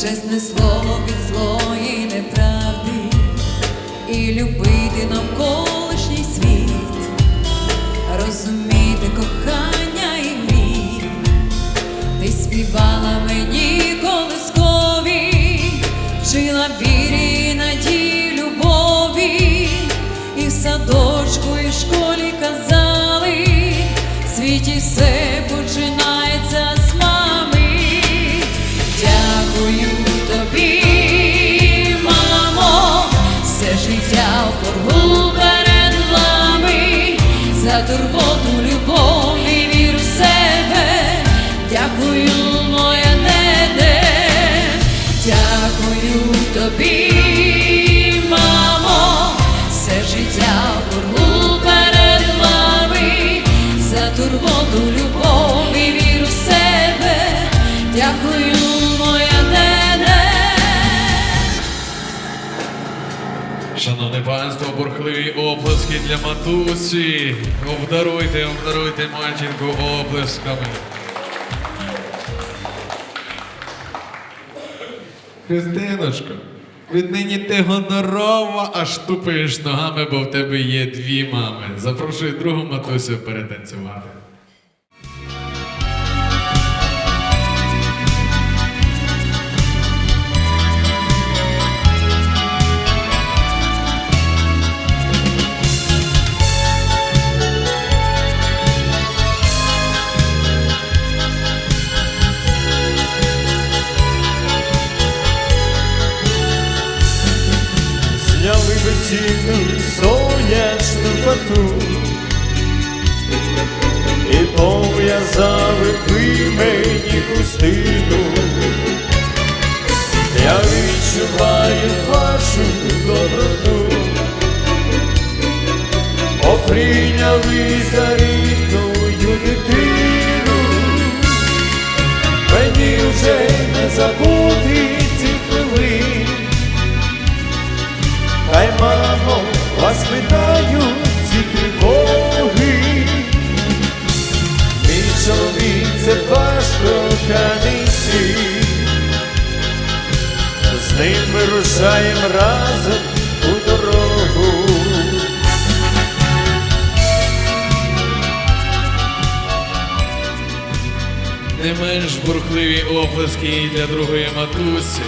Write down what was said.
кожне слово від злої неправди і любити навколишній світ, розуміти кохання і мрій. Ти співала мені колискові, вчила вірі, і надії, любові, і в садочку, і в школі казали, в світі все починається тобі, мамо, все життя боргу перед вами, за турботу, любов і віру в себе. Дякую, моя неде. Шановне панство, бурхливі оплески для матусі. Обдаруйте, обдаруйте мальчинку оплесками. Христиночко, віднині ти гонорова, аж тупиш ногами, бо в тебе є дві мами. Запрошую другу матусю перетанцювати. Весільну сонячну фату. І пов'язали ви мені хустину. Я відчуваю вашу доброту. Оприйняли за рідною дитину Мені вже не забути вас питають ці тривоги. Мій чоловік це ваш коханий. З ним вирушаємо разом у дорогу. Не менш бурхливі оплески для другої матусі.